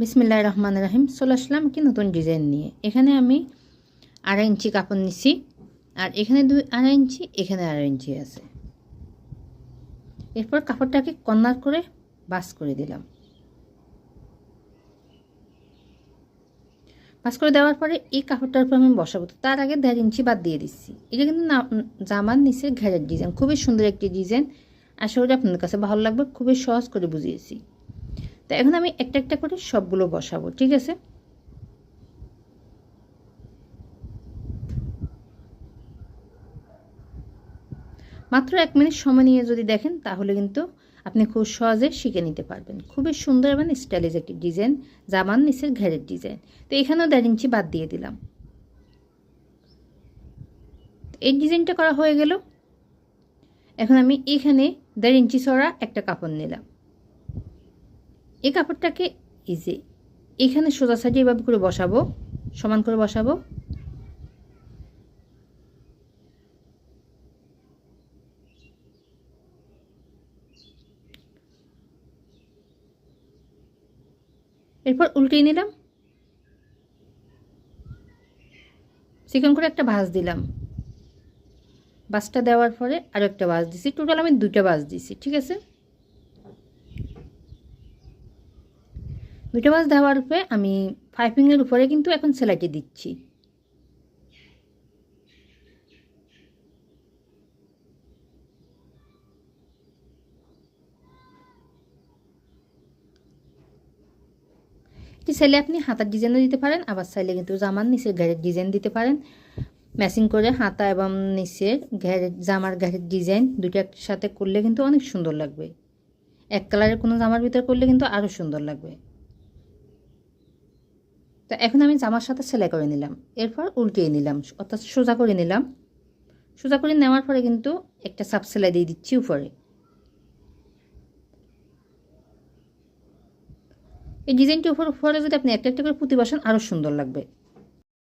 বিসমিল্লাহ রহমান রাহিম। চলে আসলাম কি নতুন ডিজাইন নিয়ে। এখানে আমি আড়াই ইঞ্চি কাপড় নিছি, আর এখানে দুই আড়াই ইঞ্চি, এখানে আড়াই ইঞ্চি আছে। এরপর কাপড়টাকে কর্নার করে বাস করে দিলাম। বাস করে দেওয়ার পরে এই কাপড়টার উপর আমি বসাবো। তার আগে দেড় ইঞ্চি বাদ দিয়ে দিচ্ছি এটা কিন্তু জামার নিচে ঘেরের ডিজাইন। খুবই সুন্দর একটি ডিজাইন। আশা করি আপনাদের কাছে ভালো লাগবে। খুবই সহজ করে বুঝিয়েছি। তো এখন আমি একটা একটা করে সবগুলো বসাবো, ঠিক আছে? মাত্র এক মিনিট সময় নিয়ে যদি দেখেন, তাহলে কিন্তু আপনি খুব সহজে শিখে নিতে পারবেন। খুবই সুন্দর এবং স্টাইলিশ একটি ডিজাইন, জামান নিচের ঘেরের ডিজাইন। তো এখানেও দেড় ইঞ্চি বাদ দিয়ে দিলাম। এই ডিজাইনটা করা হয়ে গেল। এখন আমি এখানে দেড় ইঞ্চি ছড়া একটা কাপড় নিলাম। এই কাপড়টাকে যে এখানে সোজা সাইডে এভাবে করে বসাবো, সমান করে বসাবো। এরপর উল্টিয়ে নিলাম। চিকন করে একটা ভাঁজ দিলাম। বাসটা দেওয়ার পরে আরও একটা বাস দিছি। টোটাল আমি দুইটা বাস দিছি, ঠিক আছে? দুইটা বাস দেওয়ার পরে আমি পাইপিংয়ের উপরে কিন্তু এখন সেলাইটি দিচ্ছি। এটি চাইলে আপনি হাতার ডিজাইনও দিতে পারেন, আবার চাইলে কিন্তু জামার নিচের ঘেরের ডিজাইন দিতে পারেন। ম্যাচিং করে হাতা এবং নিচের ঘেরের জামার ঘেরের ডিজাইন দুটো একসাথে করলে কিন্তু অনেক সুন্দর লাগবে। এক কালারের কোনো জামার ভিতরে করলে কিন্তু আরও সুন্দর লাগবে। তো এখন আমি জামার সাথে সেলাই করে নিলাম। এরপর উল্টিয়ে নিলাম, অর্থাৎ সোজা করে নিলাম। সোজা করে নেওয়ার পরে কিন্তু একটা সাপ সেলাই দিয়ে দিচ্ছি উপরে। এই ডিজাইনটি উপর উপরে যদি আপনি একটা একটা করে পুঁতি বসান আরও সুন্দর লাগবে।